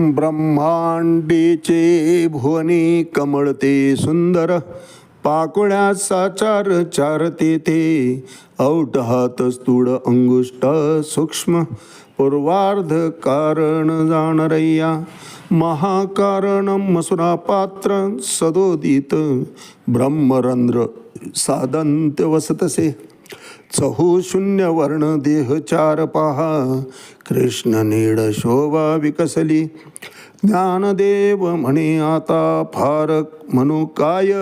ब्रह्मांडीचे भुवनी कमळते सुंदर पाकुळ्या साचार चारते ते औट हात स्थूळ अंगुष्ट सूक्ष्म पूर्वार्ध कारण जाणरय्या महाकारण मसुरा पात्र सदोदित ब्रह्मरंध्र सादंत वसतसे. चहू शून्य वर्ण देह चार पहा. कृष्ण नीड शोभा विकसली. ज्ञानदेव म्हणे आता फार म्हणू काय?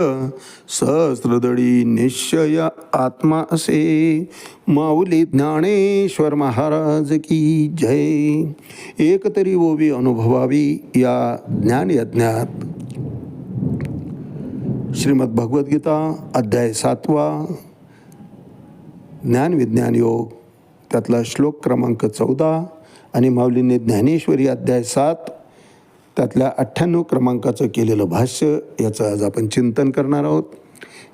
सहस्रदळी निश्चय आत्मा असे. माऊली ज्ञानेश्वर महाराज की जय. एकतरी ओवी अनुभवावी या ज्ञानयज्ञात. श्रीमद भगवद्गीता अध्याय सातवा. ज्ञान विज्ञान योग त्यातला श्लोक क्रमांक चौदा आणि माऊलीने ज्ञानेश्वरी अध्याय सात त्यातल्या अठ्ठ्याण्णव क्रमांकाचं केलेलं भाष्य याचं आज आपण चिंतन करणार आहोत.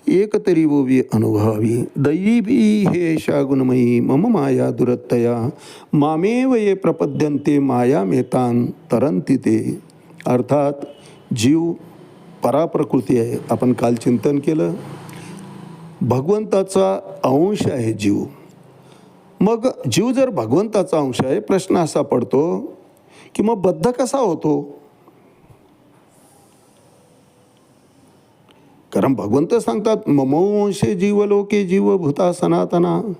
एक तरी ओवी अनुभवावी दैवी हे गुणमयी मम माया दुरत्तया मामेव ये प्रपद्यन्ते माया मेतान तरंती ते. अर्थात जीव पराप्रकृती आहे. आपण काल चिंतन केलं भगवंताचा अंश आहे जीव. मग जीव जर भगवंताचा अंश आहे प्रश्न असा पडतो की मग बद्ध कसा होतो? कारण भगवंत सांगतात ममोंशे जीवलोके जीव भूता सनातना.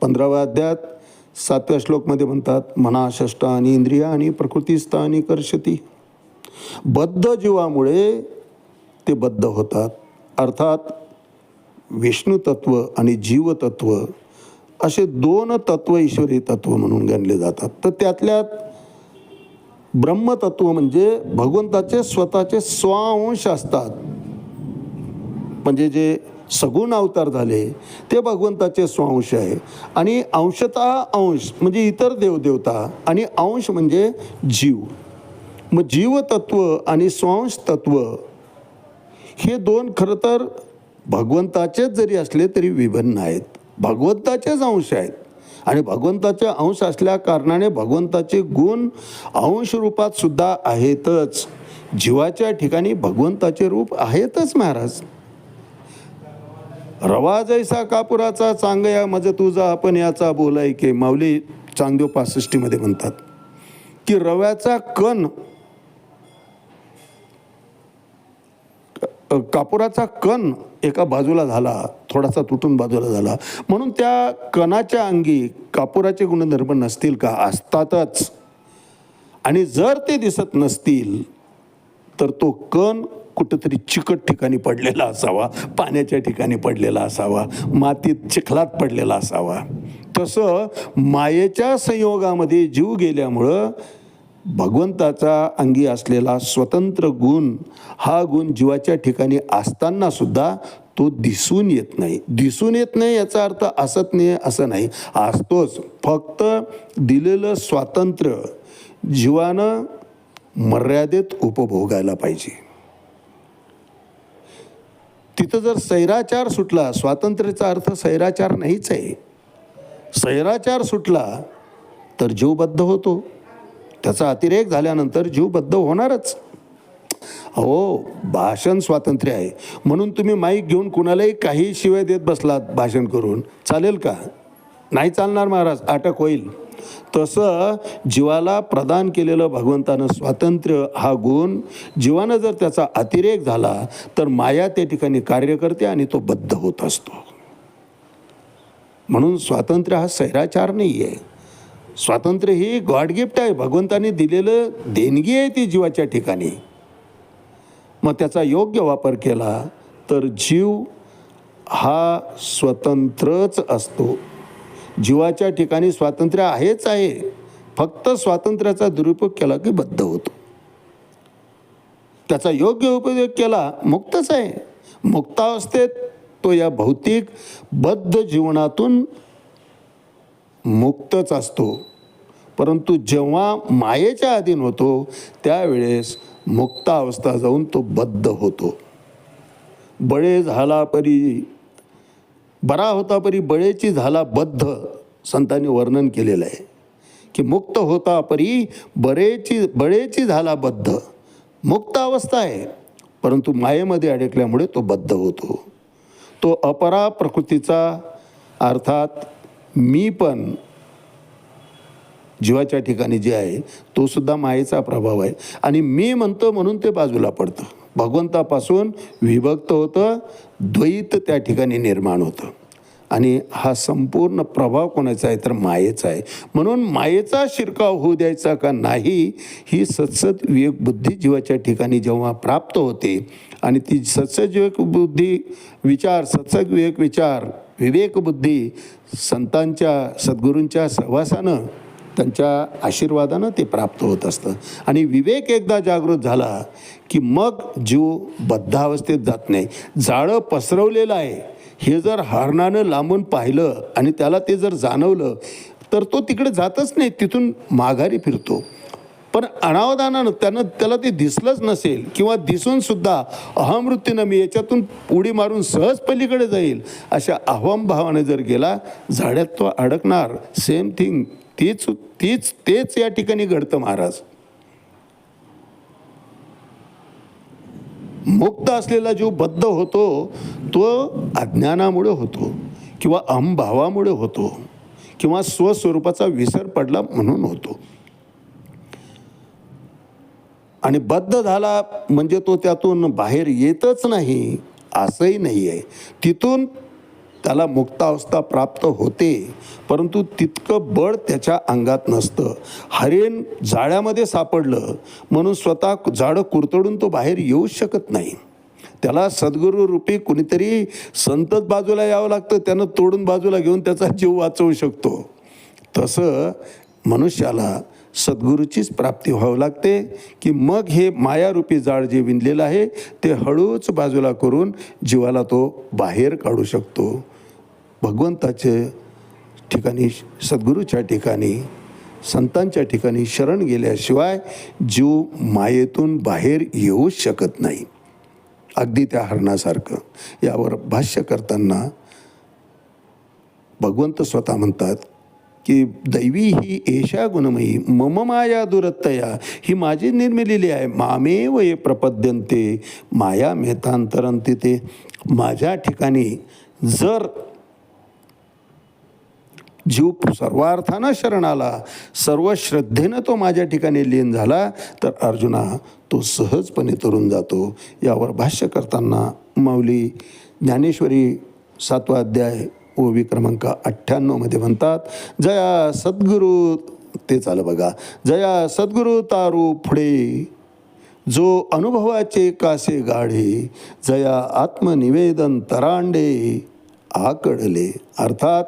पंधराव्या अध्यात सातव्या श्लोकमध्ये म्हणतात मना षष्ट आणि इंद्रिया आणि प्रकृतीस्थानी कर्षती. बद्ध जीवामुळे ते बद्ध होतात. अर्थात विष्णू तत्व आणि जीवतत्व असे दोन तत्व ईश्वरी तत्व म्हणून गणले जातात. तर त्यातल्यात ब्रह्मतत्व म्हणजे भगवंताचे स्वतःचे स्वांश असतात. म्हणजे जे सगुण अवतार झाले ते भगवंताचे स्वांश आहे. आणि अंशतः अंश म्हणजे इतर देवदेवता आणि अंश म्हणजे जीव. मग जीवतत्व आणि स्वांश तत्व हे दोन खरं तर भगवंताचेच जरी असले तरी विभिन्न आहेत. भगवंताचेच अंश आहेत. आणि भगवंताचे अंश असल्या कारणाने भगवंताचे गुण अंश रूपात सुद्धा आहेतच. जीवाच्या ठिकाणी भगवंताचे रूप आहेतच महाराज. रवा जैसा कापुराचा चांगया मज तुझा आपण याचा बोलाय के. माऊली चांगदेव पासष्टीमध्ये म्हणतात की रव्याचा कण कापुराचा कण एका बाजूला झाला थोडासा तुटून बाजूला झाला. म्हणून त्या कणाच्या अंगी कापुराचे गुणधर्म नसतील का? असतातच. आणि जर ते दिसत नसतील तर तो कण कुठंतरी चिकट ठिकाणी पडलेला असावा पाण्याच्या ठिकाणी पडलेला असावा मातीत चिखलात पडलेला असावा. तसं मायेच्या संयोगामध्ये जीव गेल्यामुळं भगवंताचा अंगी असलेला स्वतंत्र गुण हा गुण जीवाच्या ठिकाणी असताना सुद्धा तो दिसून येत नाही. दिसून येत नाही याचा अर्थ असत नाही असं नाही. असतोच. फक्त दिलेलं स्वातंत्र्य जीवानं मर्यादेत उपभोगायला पाहिजे. तिथं जर सैराचार सुटला स्वातंत्र्याचा अर्थ सैराचार नाहीच आहे. सैराचार सुटला तर जीवबद्ध होतो. त्याचा अतिरेक झाल्यानंतर जीवबद्ध होणारच. हो भाषण स्वातंत्र्य आहे. म्हणून तुम्ही माईक घेऊन कुणालाही काही शिवाय देत बसलात भाषण करून. चालेल का? नाही चालणार महाराज अटक होईल. तसं जीवाला प्रदान केलेलं भगवंतानं स्वातंत्र्य हा गुण जीवानं जर त्याचा अतिरेक झाला तर माया त्या ठिकाणी कार्य करते आणि तो बद्ध होत असतो. म्हणून स्वातंत्र्य हा सैराचार नाही आहे स्वातंत्र्य ही गॉड गिफ्ट आहे. भगवंताने दिलेलं देणगी आहे ती जीवाच्या ठिकाणी. मग त्याचा योग्य वापर केला तर जीव हा स्वतंत्रच असतो. जीवाच्या ठिकाणी स्वातंत्र्य आहेच आहे. फक्त स्वातंत्र्याचा दुरुपयोग केला की बद्ध होतो. त्याचा योग्य उपयोग केला मुक्तच आहे. मुक्तावस्थेत तो या भौतिक बद्ध जीवनातून मुक्तच असतो. परंतु जेव्हा मायेच्या अधीन होतो त्यावेळेस मुक्त अवस्था जाऊन तो बद्ध होतो. बळे झाला परी बरा होता परी बळेची झाला बद्ध संतांनी वर्णन केलेलं आहे. की मुक्त होता परी बरेची बळेची झाला बद्ध. मुक्त अवस्था आहे परंतु मायेमध्ये अडकल्यामुळे तो बद्ध होतो. तो अपरा प्रकृतीचा अर्थात मी पण जीवाच्या ठिकाणी जे आहे तो सुद्धा मायेचा प्रभाव आहे. आणि मी म्हणतो म्हणून ते बाजूला पडतं. भगवंतापासून विभक्त होतं द्वैत त्या ठिकाणी निर्माण होतं. आणि हा संपूर्ण प्रभाव कोणाचा आहे तर मायेचा आहे. म्हणून मायेचा शिरकाव होऊ द्यायचा का नाही ही सत्सत विवेक बुद्धी जीवाच्या ठिकाणी जेव्हा प्राप्त होते आणि ती सत्सत विवेक बुद्धी विचार सत्सत विवेक विचार विवेक बुद्धी संतांच्या सद्गुरूंच्या सहवासानं त्यांच्या आशीर्वादानं ते प्राप्त होत असतं. आणि विवेक एकदा जागृत झाला की मग जीव बद्धावस्थेत जात नाही. जाळं पसरवलेलं आहे. हे जर हरणानं लांबून पाहिलं आणि त्याला ते जर जाणवलं तर तो तिकडे जातच नाही. तिथून माघारी फिरतो. पण अनावधानानं त्यानं त्याला ते दिसलंच नसेल किंवा दिसून सुद्धा मी याच्यातून उडी मारून सहज पलीकडे जाईल अशा अहमभावाने जर गेला झाड्यात तो अडकणार. सेम थिंग तीच तीच तेच या ठिकाणी घडतं महाराज. मुक्त असलेला जीव बद्ध होतो तो अज्ञानामुळे होतो किंवा अहमभावामुळे होतो किंवा स्वस्वरूपाचा विसर पडला म्हणून होतो. आणि बद्ध झाला म्हणजे तो त्यातून बाहेर येतच नाही असंही नाही आहे तिथून त्याला मुक्तावस्था प्राप्त होते परंतु तितकं बळ त्याच्या अंगात नसतं. हरिण जाळ्यामध्ये सापडलं म्हणून स्वतः जाळं कुरतडून तो बाहेर येऊच शकत नाही. त्याला सद्गुरुरूपी कुणीतरी संतच बाजूला यावं लागतं त्यानं तोडून बाजूला घेऊन त्याचा जीव वाचवू शकतो. तसं मनुष्याला सद्गुरूचीच प्राप्ती व्हावं लागते की मग हे मायारूपी जाळ जे विणलेलं आहे ते हळूच बाजूला करून जीवाला तो बाहेर काढू शकतो. भगवंताचे ठिकाणी सद्गुरूच्या ठिकाणी संतांच्या ठिकाणी शरण गेल्याशिवाय जीव मायेतून बाहेर येऊच शकत नाही. अगदी त्या हरणासारखं. यावर भाष्य करताना भगवंत स्वतः म्हणतात की दैवी ही एशा गुणमयी मम माया दुरत्तया ही माझी निर्मिलेली आहे मामेव ये प्रपद्यंते माया मेहतांतरंती ते. माझ्या ठिकाणी जर जीव सर्वार्थानं शरण आला सर्व श्रद्धेनं तो माझ्या ठिकाणी लीन झाला तर अर्जुना तो सहजपणे तरून जातो. यावर भाष्य करताना माऊली ज्ञानेश्वरी सातवा अध्याय ओवी क्रमांक अठ्ठ्याण्णवमध्ये म्हणतात जया सद्गुरू ते चालं बघा जया सद्गुरू तारू पुढे जो अनुभवाचे कासे गाढे जया आत्मनिवेदन तरांडे आकडले अर्थात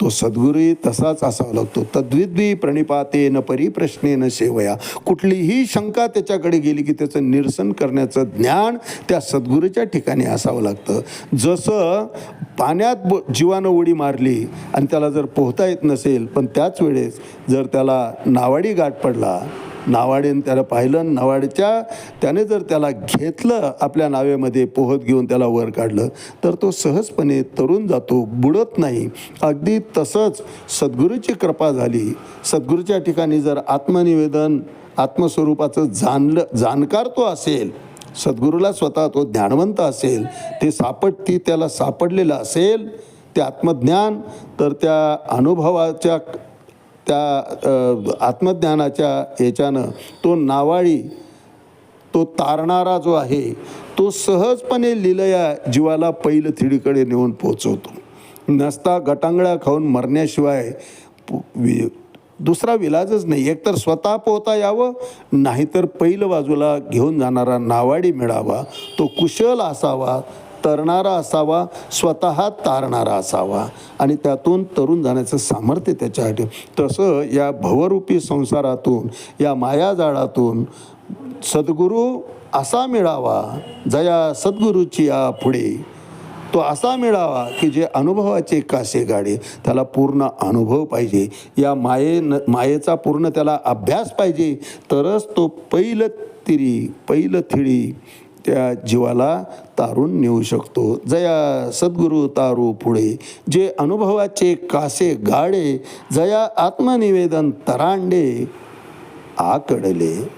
तो सद्गुरू तसाच असावा लागतो. तद्विद्वी प्रणिपाते न परिप्रश्ने न सेवया. कुठलीही शंका त्याच्याकडे गेली की त्याचं निरसन करण्याचं ज्ञान त्या सद्गुरूच्या ठिकाणी असावं लागतं. जसं पाण्यात ब जीवानं उडी मारली आणि त्याला जर पोहता येत नसेल पण त्याच वेळेस जर त्याला नावाडी गाठ पडला नावाडीनं त्याला पाहिलं नावाडीच्या त्याने जर त्याला घेतलं आपल्या नावेमध्ये पोहत घेऊन त्याला वर काढलं तर तो सहजपणे तरुण जातो बुडत नाही. अगदी तसंच सद्गुरूची कृपा झाली. सद्गुरूच्या ठिकाणी जर आत्मनिवेदन आत्मस्वरूपाचं जाणलं जाणकार तो असेल सद्गुरूला स्वतः तो ज्ञानवंत असेल ते सापडती त्याला सापडलेलं असेल ते आत्मज्ञान तर त्या अनुभवाच्या त्या आत्मज्ञानाच्या याच्यानं तो नावाळी तो तारणारा जो आहे तो सहजपणे लिलया जीवाला पहिलं थिडीकडे नेऊन पोचवतो. नसता गटांगळ्या खाऊन मरण्याशिवाय पु- वि दुसरा विलाजच नाही. एकतर स्वतः पोहता यावं नाहीतर पहिलं बाजूला घेऊन जाणारा नावाडी मिळावा तो कुशल असावा तरणारा असावा स्वतः तारणारा असावा. आणि त्यातून तरुण जाण्याचं सामर्थ्य त्याच्यासाठी. तसं या भवरूपी संसारातून या मायाजाळातून सद्गुरू असा मिळावा जया सद्गुरूची या पुढे तो असा मिळावा की जे अनुभवाचे कासे गाडे त्याला पूर्ण अनुभव पाहिजे. या माये मायेचा पूर्ण त्याला अभ्यास पाहिजे. तरच तो पहिलं तिरी पहिलं थिळी त्या जीवाला तारून नेऊ शकतो. जया सद्गुरू तारू पुढे. जे अनुभवाचे कासे गाडे जया आत्मनिवेदन तरांडे आकडले.